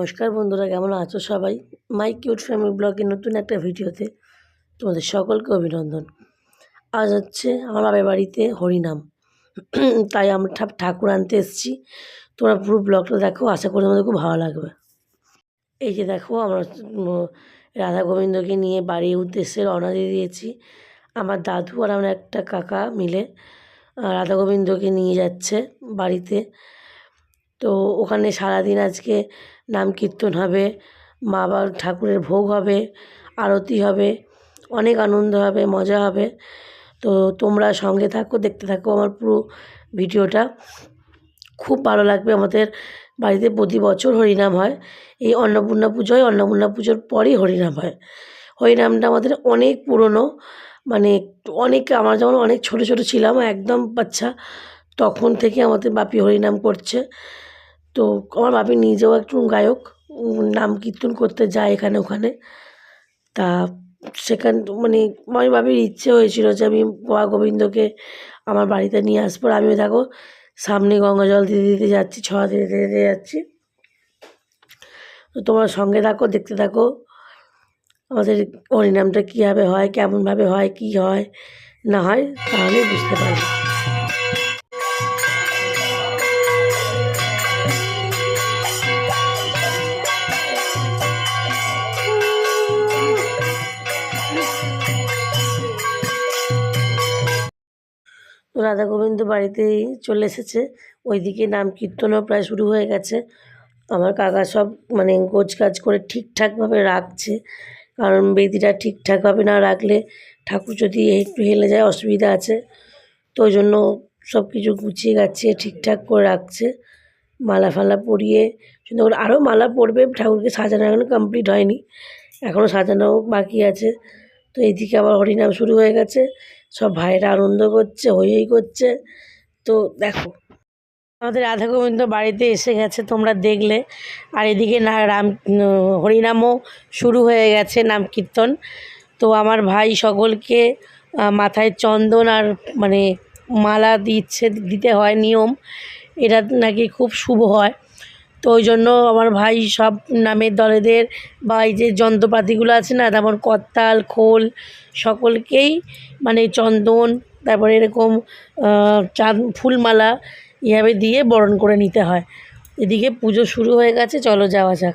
নমস্কার বন্ধুরা, কেমন আছো সবাই? মাই কিউট ফ্যামিলি ব্লগের নতুন একটা ভিডিওতে তোমাদের সকলকে অভিনন্দন। আজ হচ্ছে আমার বাবার বাড়িতে হরিনাম। তাই আমরা ঠাকুর আনতে এসেছি। তোমরা পুরো ব্লগটা দেখো, আশা করি আমাদের খুব ভালো লাগবে। এই যে দেখো, আমরা রাধা গোবিন্দকে নিয়ে বাড়ির উদ্দেশ্যে রওনা দিয়ে দিয়েছি। আমার দাদু আর আমার একটা কাকা মিলে রাধা গোবিন্দকে নিয়ে যাচ্ছে বাড়িতে। তো ওখানে সারাদিন আজকে নাম কীর্তন হবে, মা বাবার ঠাকুরের ভোগ হবে, আরতি হবে, অনেক আনন্দ হবে, মজা হবে। তো তোমরা সঙ্গে থাকো, দেখতে থাকো আমার পুরো ভিডিওটা। খুব ভালো লাগবে আমাদের বাড়িতে প্রতি বছর হরিনাম হয়। এই অন্নপূর্ণা পুজো হয় অন্নপূর্ণা পুজোর পরেই হরিনাম হয়। হরিনামটা আমাদের অনেক পুরনো মানে অনেক আমরা যেমন অনেক ছোটো ছোটো ছিলাম, একদম বাচ্চা, তখন থেকে আমাদের বাপি হরিনাম করছে। তো আমার বাপি নিজেও একটু গায়ক নাম কীর্তন করতে যায় এখানে ওখানে। তা সেখান মানে আমার বাপির ইচ্ছে হয়েছিল যে আমি গোয়া গোবিন্দকে আমার বাড়িতে নিয়ে আসব আর আমিও দেখো সামনে গঙ্গা জল দিতে দিতে যাচ্ছি ছড়া দিতে দিতে যাচ্ছি। তো তোমার সঙ্গে থাকো, দেখতে থাকো আমাদের হরিনামটা কীভাবে হয়, কেমনভাবে হয়, কী হয়, না হয় তাহলে বুঝতে পারবে। রাধা গোবিন্দ বাড়িতেই চলে এসেছে। ওইদিকে নাম কীর্তনও প্রায় শুরু হয়ে গেছে। আমার কাকা সব মানে গোছ কাজ করে ঠিকঠাকভাবে রাখছে। কারণ বেদিটা ঠিকঠাকভাবে না রাখলে ঠাকুর যদি একটু হেলে যায়, অসুবিধা আছে। তো ওই জন্য সব কিছু গুছিয়ে গাছিয়ে ঠিকঠাক করে রাখছে। মালা ফালা পরিয়ে সুন্দর করে আরও মালা পরবে। ঠাকুরকে সাজানো এখনও কমপ্লিট হয়নি। এখনও সাজানো বাকি আছে। তো এইদিকে আবার হরিনাম শুরু হয়ে গেছে। সব ভাইয়েরা আনন্দ করছে, হই হই করছে। তো দেখো, আমাদের রাধা গোবিন্দ বাড়িতে এসে গেছে, তোমরা দেখলে। আর এদিকে না, রাম হরিনামও শুরু হয়ে গেছে নাম কীর্তন। তো আমার ভাই সকলকে মাথায় চন্দন আর মানে মালা দিচ্ছে, দিতে হয় নিয়ম। এটা নাকি খুব শুভ হয়। তো ওই জন্য আমার ভাই সব নামের দলেদের বা এই যে যন্ত্রপাতিগুলো আছে না তেমন করতাল, খোল, সকলকেই মানে চন্দন, তারপরে এরকম চাঁদ, ফুলমালা এভাবে দিয়ে বরণ করে নিতে হয়। এদিকে পুজো শুরু হয়ে গেছে, চলো যাওয়া যাক।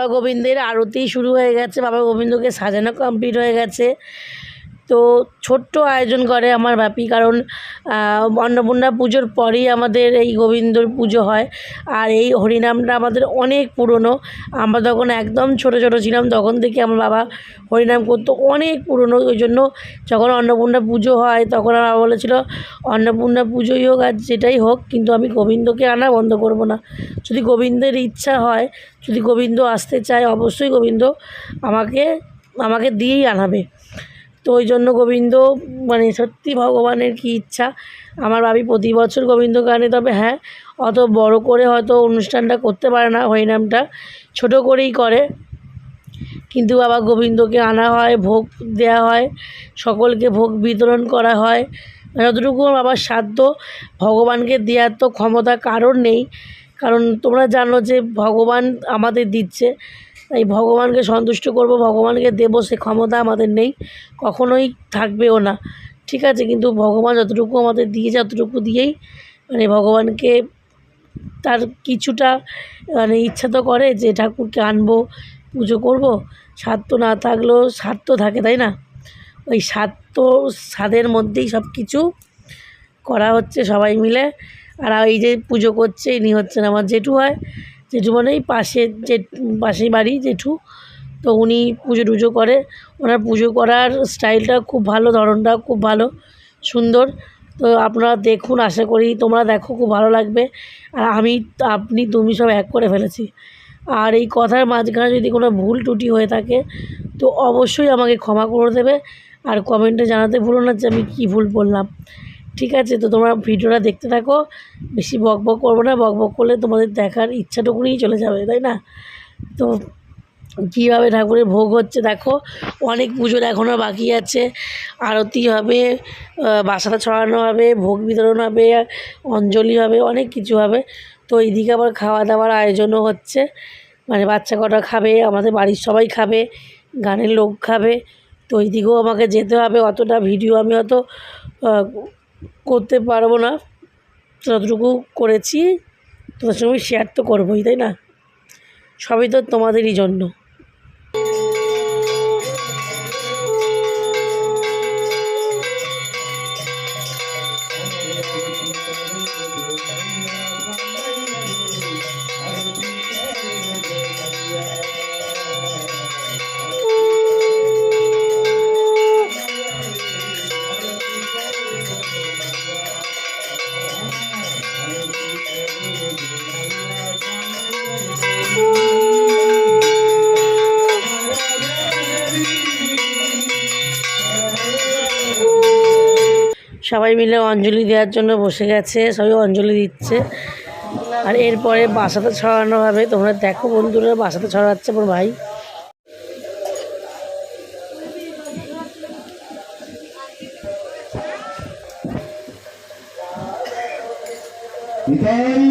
বাবা গোবিন্দের আরতি শুরু হয়ে গেছে বাবা গোবিন্দকে সাজানো কমপ্লিট হয়ে গেছে। তো ছোট্ট আয়োজন করে আমার বাপি কারণ অন্নপূর্ণা পুজোর পরেই আমাদের এই গোবিন্দর পুজো হয়। আর এই হরিনামটা আমাদের অনেক পুরনো। আমরা তখন একদম ছোট ছোট ছিলাম, তখন থেকে আমার বাবা হরিনাম করতো অনেক পুরনো। ওই জন্য যখন অন্নপূর্ণা পুজো হয়, তখন আমার বাবা বলেছিল, অন্নপূর্ণা পুজোই হোক আর যেটাই হোক, কিন্তু আমি গোবিন্দকে আনা বন্ধ করব না। যদি গোবিন্দের ইচ্ছা হয়, যদি গোবিন্দ আসতে চায়, অবশ্যই গোবিন্দ আমাকে আমাকে দিয়েই আনাবে। তো ওই জন্য গোবিন্দ মানে সত্যি ভগবানের কি ইচ্ছা, আমার ভাবি প্রতি বছর গোবিন্দ আনে তবে হ্যাঁ অত বড় করে হয়তো অনুষ্ঠানটা করতে পারে না, হরিনামটা, ছোট করেই করে। কিন্তু বাবা গোবিন্দকে আনা হয়, ভোগ দেওয়া হয়, সকলকে ভোগ বিতরণ করা হয়। যতটুকু বাবার সাধ্য, ভগবানকে দেওয়ার তো ক্ষমতা কারোর নেই। কারণ তোমরা জানো যে ভগবান আমাদের দিচ্ছে তাই ভগবানকে সন্তুষ্ট করব, ভগবানকে দেবো, সে ক্ষমতা আমাদের নেই, কখনোই থাকবেও না। ঠিক আছে, কিন্তু ভগবান যতটুকু আমাদের দিয়ে যতটুকু দিয়েই মানে ভগবানকে তার কিছুটা মানে ইচ্ছা তো করে যে ঠাকুরকে আনব, পুজো করব। স্বাদ তো না থাকলেও স্বাদ তো থাকে, তাই না? ওই স্বাদ তো স্বাদের মধ্যেই সব কিছু করা হচ্ছে সবাই মিলে। আর এই যে পুজো করছে, ইনি হচ্ছেন আমার জেঠু হয় জেঠু মানেই পাশের যে পাশেই বাড়ি জেঠু। তো উনি পুজো টুজো করে। ওনার পুজো করার স্টাইলটা খুব ভালো, ধরনটা খুব ভালো, সুন্দর। তো আপনারা দেখুন, আশা করি তোমরা দেখো, খুব ভালো লাগবে। আর আমি, আপনি, তুমি সব এক করে ফেলেছি। আর এই কথার মাঝখানে যদি কোনো ভুল ত্রুটি হয়ে থাকে, তো অবশ্যই আমাকে ক্ষমা করে দেবে। আর কমেন্টে জানাতে ভুলো না যে আমি কী ভুল বললাম। ঠিক আছে, তো তোমরা ভিডিওটা দেখতে থাকো। বেশি বক বক করব না, বক বক করলে তোমাদের দেখার ইচ্ছাটুকুনিই চলে যাবে, তাই না? তো কীভাবে ঠাকুরের ভোগ হচ্ছে দেখো, অনেক পুজোর এখনও বাকি আছে। আরতি হবে বাসাটা ছড়ানো হবে, ভোগ বিতরণ হবে, অঞ্জলি হবে, অনেক কিছু হবে। তো এইদিকে আবার খাওয়া দাওয়ার আয়োজনও হচ্ছে। মানে বাচ্চা কটা খাবে, আমাদের বাড়ির সবাই খাবে, গানের লোক খাবে। তো ওইদিকেও আমাকে যেতে হবে, অতটা ভিডিও আমি অত করতে পারব না। যতটুকু করেছি তোমার সঙ্গে শেয়ার তো করবোই, তাই না? সবই তো তোমাদেরই জন্য। সবাই মিলে অঞ্জলি দেওয়ার জন্য বসে গেছে, সবাই অঞ্জলি দিচ্ছে। আর এরপরে বাসাতে ছড়ানো হবে। তোমরা দেখো বন্ধুরা বাসাতে ছড়াচ্ছে আমার ভাই। নিতাই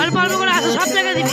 অল্প অল্প করে আসো সব জায়গায় দিবি।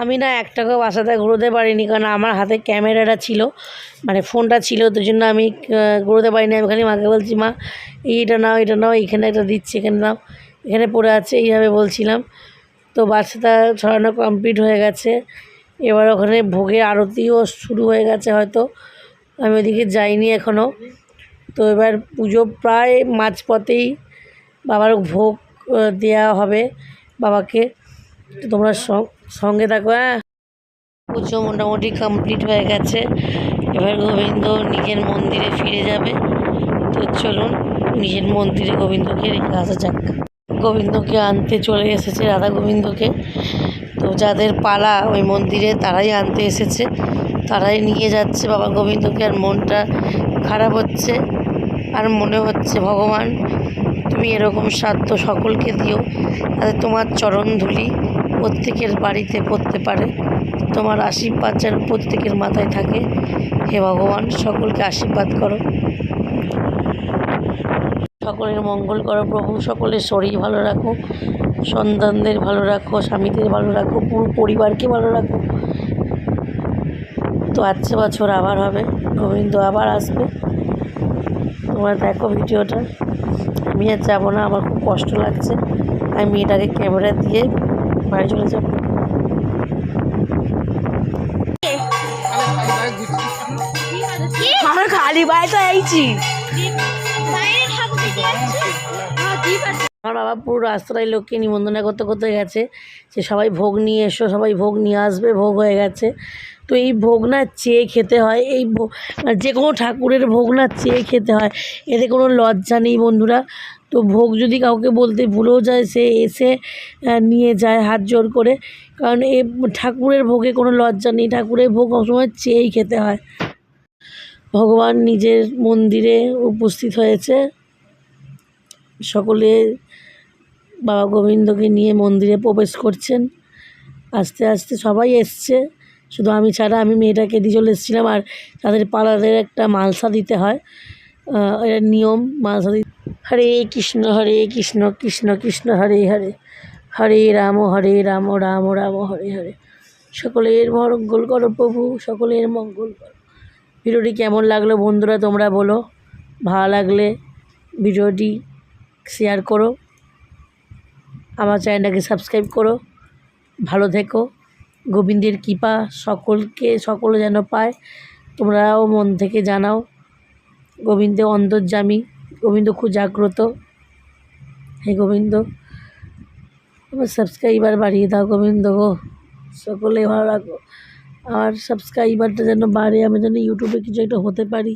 আমি না এক টাকাও বাসাতে ঘুরোতে পারিনি, কারণ আমার হাতে ক্যামেরাটা ছিল মানে ফোনটা ছিল, তো জন্য আমি ঘুরোতে পারিনি। আমি খালি মাকে বলছি, মা, এইটা নাও এটা নাও এখানে এটা দিচ্ছি, এখানে নাও। এখানে পড়ে আছে, এইভাবে বলছিলাম। তো বাচ্চাটা ছড়ানো কমপ্লিট হয়ে গেছে। এবার ওখানে ভোগের আরতিও শুরু হয়ে গেছে হয়তো। আমি ওদিকে যাইনি এখনও তো এবার পুজো প্রায় মাঝপথেই বাবার ভোগ দেওয়া হবে বাবাকে। তোমরা সঙ্গে থাকো হ্যাঁ? পুজো মোটামুটি কমপ্লিট হয়ে গেছে। এবার গোবিন্দ নিজের মন্দিরে ফিরে যাবে। তো চলুন, নিজের মন্দিরে গোবিন্দকে রেখে আসা যাক। গোবিন্দকে আনতে চলে এসেছে রাধা গোবিন্দকে। তো যাদের পালা ওই মন্দিরে তারাই আনতে এসেছে। তারাই নিয়ে যাচ্ছে বাবা গোবিন্দকে আর মনটা খারাপ হচ্ছে। আর মনে হচ্ছে ভগবান তুমি এরকম সাধ্য সকলকে দিও, যাতে তোমার চরণ ধুলি প্রত্যেকের বাড়িতে পড়তে পারে, তোমার আশীর্বাদ যেন প্রত্যেকের মাথায় থাকে। হে ভগবান, সকলকে আশীর্বাদ করো। সকলের মঙ্গল করো প্রভু, সকলের শরীর ভালো রাখো, সন্তানদের ভালো রাখো, স্বামীদের ভালো রাখো, পুরো পরিবারকে ভালো রাখো। তো আজকে বছর আবার হবে, গোবিন্দ আবার আসবে। তোমরা দেখো ভিডিওটা। আমি আর যাব না, আমার খুব কষ্ট লাগছে। আমি মেয়েটাকে ক্যামেরা দিয়ে বাড়ি চলে যাব। আমরা খালি বাড়িতে আইছি। আমার বাবা পুরো রাস্তায় লোককে নিমন্ত্রণা করতে করতে গেছে। যে সবাই ভোগ নিয়ে এসো, সবাই ভোগ নিয়ে আসবে, ভোগ হয়ে গেছে। তো এই ভোগ না চেয়ে খেতে হয়। এই যে কোনো ঠাকুরের ভোগ না চেয়ে খেতে হয়। এতে কোনো লজ্জা নেই বন্ধুরা। তো ভোগ যদি কাউকে বলতে ভুলেও যায়, সে এসে নিয়ে যায় হাত জোর করে। কারণ এ ঠাকুরের ভোগে কোনো লজ্জা নেই। ঠাকুরের ভোগ সবসময় চেয়েই খেতে হয়। ভগবান নিজের মন্দিরে উপস্থিত হয়েছে। সকলে বাবা গোবিন্দকে নিয়ে মন্দিরে প্রবেশ করছেন। আস্তে আস্তে সবাই এসছে। শুধু আমি ছাড়া, আমি মেয়েটাকে দিয়ে চলে এসেছিলাম আর তাদের পাড়াদের একটা মালসা দিতে হয় এটা নিয়ম মালসা দিতে হরে কৃষ্ণ হরে কৃষ্ণ কৃষ্ণ কৃষ্ণ, হরে হরে হরে রাম হরে রাম রাম রাম, হরে হরে। সকলের মঙ্গল করো প্রভু, সকলের মঙ্গল করো। ভিডিওটি কেমন লাগল বন্ধুরা তোমরা বলো, ভালো লাগলে ভিডিওটি শেয়ার করো, আমার চ্যানেলটাকে সাবস্ক্রাইব করো, ভালো থেকো। গোবিন্দের কৃপা সকলকে, সকলে যেন পায়। তোমরাও মন থেকে জানাও, গোবিন্দ অন্তর্যামী, গোবিন্দ খুব জাগ্রত। হে গোবিন্দ, আমার সাবস্ক্রাইবার বাড়িয়ে দাও গোবিন্দ গো। সকলে ভালো রাখো আর সাবস্ক্রাইবারটা যেন বাড়ে, আমি যেন ইউটিউবে কিছু একটা হতে পারি।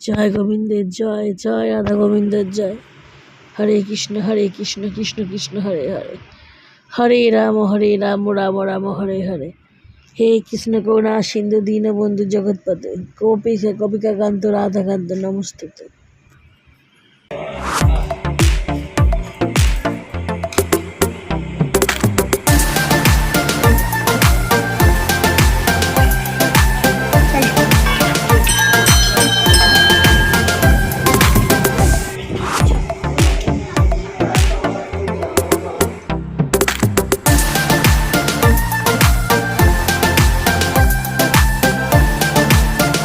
জয় গোবিন্দের জয় জয় রাধা গোবিন্দের জয়। হরে কৃষ্ণ হরে কৃষ্ণ কৃষ্ণ কৃষ্ণ, হরে হরে। হরে রাম হরে রাম রাম রাম, হরে হরে। হে কৃষ্ণ, করুণা, সিন্ধু দীনবন্ধু জগৎপতে গোপী কপিকা কান্ত রাধাকান্ত, নমস্তুতে।